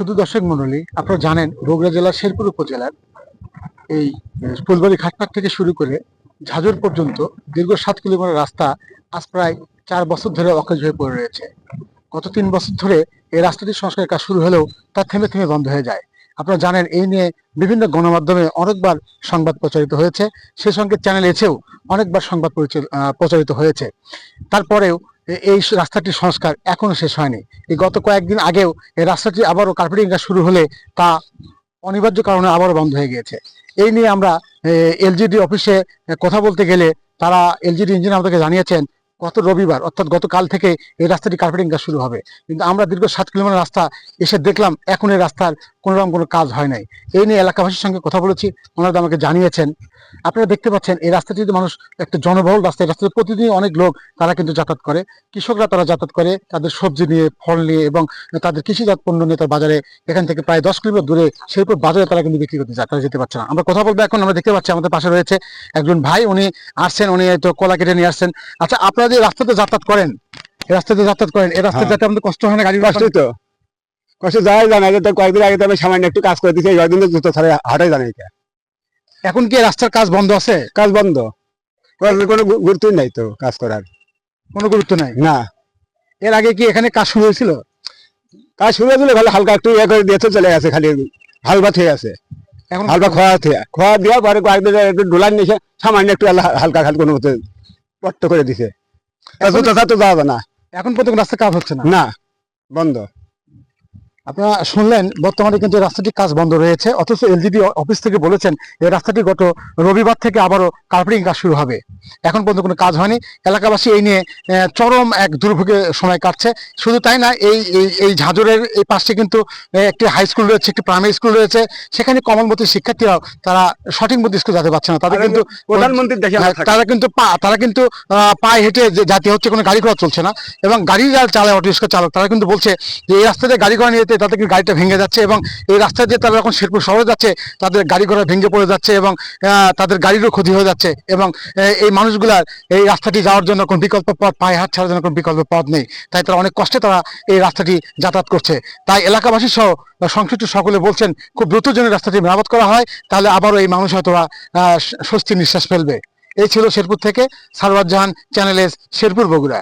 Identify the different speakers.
Speaker 1: শুধু দর্শক মন্ডলী, আপনারা জানেন বগুড়া জেলার শেরপুর উপজেলার এই ফুলবাড়ি ঘাটপাট থেকে শুরু করে ঝাজর পর্যন্ত দীর্ঘ সাত কিলোমিটার রাস্তা আজ প্রায় চার বছর ধরে অকেজ হয়ে পড়ে রয়েছে। গত তিন বছর ধরে এই রাস্তাটির সংস্কারের কাজ শুরু হলেও তা থেমে থেমে বন্ধ হয়ে যায়। আপনারা জানেন এই নিয়ে বিভিন্ন গণমাধ্যমে অনেকবার সংবাদ প্রচারিত হয়েছে। সেই সঙ্গে চ্যানেল এসেও অনেকবার সংবাদ প্রচারিত হয়েছে। তারপরেও এই রাস্তাটির সংস্কার এখনও শেষ হয়নি। এই গত কয়েকদিন আগেও এই রাস্তাটি আবারও কার্পেটিং কাজ শুরু হলে তা অনিবার্য কারণে আবারও বন্ধ হয়ে গিয়েছে। এই নিয়ে আমরা এলজিডি অফিসে কথা বলতে গেলে তারা, এলজিডি ইঞ্জিনিয়ার আমাদেরকে জানিয়েছেন গত রবিবার, অর্থাৎ গতকাল থেকে এই রাস্তাটি কার্পেটিং কাজ শুরু হবে। কিন্তু আমরা দীর্ঘ সাত কিলোমিটার রাস্তা এসে দেখলাম, এখন এই রাস্তার কোনো রকম কোনো কাজ হয় নাই। এই নিয়ে এলাকাবাসীর সঙ্গে কথা বলেছি, ওনারা আমাকে জানিয়েছেন। আপনারা দেখতে পাচ্ছেন, এই রাস্তাটি যদি মানুষ একটা জনবহুল রাস্তা। এই রাস্তাতে প্রতিদিন অনেক লোক তারা কিন্তু যাতায়াত করে। কৃষকরা তারা যাতায়াত করে, তাদের সবজি নিয়ে, ফল নিয়ে এবং তাদের কৃষিজাত পণ্য নিয়ে তার বাজারে এখান থেকে প্রায় দশ কিলোমিটার দূরে শেরপুর বাজারে তারা কিন্তু বিক্রি করতে যায় যেতে পারছে না। আমরা কথা বলব এখন, আমরা দেখতে পাচ্ছি আমাদের পাশে রয়েছে একজন ভাই, উনি আসছেন, উনি তো কলা কেটে নিয়ে আসছেন। আচ্ছা আপনারা যে রাস্তাতে যাতায়াত করেন এই রাস্তাতে যাতায়াত করেন এই রাস্তাতে
Speaker 2: হ্যাঁ।
Speaker 1: যাতে আমাদের কষ্ট হয় না গাড়ি
Speaker 2: কষ্টই তো। কষ্ট যাই জানা তো কয়েকদিন আগে তো আমি সামান্য একটু কাজ করে দিচ্ছি কয়েকদিন জুতো ছাড়ে হাটাই জানাই কে
Speaker 1: এখন কি রাস্তার কাজ বন্ধ আছে?
Speaker 2: কাজ বন্ধ। কোনো গু- গুরুত্বই নাই তো কাজ করার।
Speaker 1: কোনো গুরুত্ব নাই?
Speaker 2: না।
Speaker 1: এর আগে কি এখানে কাজ শুরু হয়েছিল?
Speaker 2: কাজ শুরু হয়েছিল খালি হালকা একটু ইয়ে করে দিয়েছে চলে গেছে খালি হাল ভাত হয়ে আছে
Speaker 1: এখন
Speaker 2: হাল ভাত খোয়া থেকে খোয়া দেওয়ার পরে কয়েকদিন একটু ডোলার নিয়েছে সামান্য একটু হাল- হালকা খালি কোনো মতো পট্ট করে দিছে। জুতো যাওয়া যায় না।
Speaker 1: এখন পর্যন্ত রাস্তা কাজ হচ্ছে না?
Speaker 2: না। বন্ধ।
Speaker 1: আপনারা শুনলেন বর্তমানে কিন্তু রাস্তাটির কাজ বন্ধ রয়েছে অথচ এলজিডি অফিস থেকে বলেছেন এই রাস্তাটি গত রবিবার থেকে আবারও কার্পেটিং কাজ শুরু হবে। এখন পর্যন্ত কোনো কাজ হয়নি। এলাকাবাসী এই নিয়ে চরম এক দুর্ভোগে সময় কাটছে। শুধু তাই না এই এই- ঝাঁঝরের এই পাশে কিন্তু একটি হাই স্কুল রয়েছে একটি প্রাইমারি স্কুল রয়েছে। সেখানে কমলমতি শিক্ষার্থীরাও তারা সঠিক মতো স্কুল যেতে পারছে না। তাদের কিন্তু
Speaker 2: প্রধানমন্ত্রী
Speaker 1: হ্যাঁ। তারা কিন্তু পা- তারা কিন্তু আহ, পায়ে হেঁটে যে জাতি হচ্ছে কোনো গাড়ি ঘোড়া চলছে না। এবং গাড়ি যারা চালায় অটো রিক্সা চালক তারা কিন্তু বলছে যে এই রাস্তাতে গাড়ি ঘোড়া নিয়ে যেতে তাদের কিন্তু গাড়িটা ভেঙে যাচ্ছে এবং এই রাস্তা দিয়ে তারা যখন শেরপুর শহরে যাচ্ছে, তাদের গাড়ি ঘোড়া ভেঙে পড়ে যাচ্ছে এবং তাদের গাড়িরও ক্ষতি হয়ে যাচ্ছে এবং এই মানুষগুলার এই রাস্তাটি যাওয়ার জন্য কোনো বিকল্প পথ, পায়ে হাত ছাড়ার জন্য কোনো বিকল্প পথ নেই। তাই তারা অনেক কষ্টে তারা এই রাস্তাটি যাতায়াত করছে। তাই এলাকাবাসী সহ সংশ্লিষ্ট সকলে বলছেন, খুব দ্রুত যেন রাস্তাটি মেরামত করা হয়, তাহলে আবারও এই মানুষ হয়তো স্বস্তি নিঃশ্বাস ফেলবে। এই ছিল শেরপুর থেকে সারওয়ার জাহান চ্যানেল এস শেরপুর বগুড়া।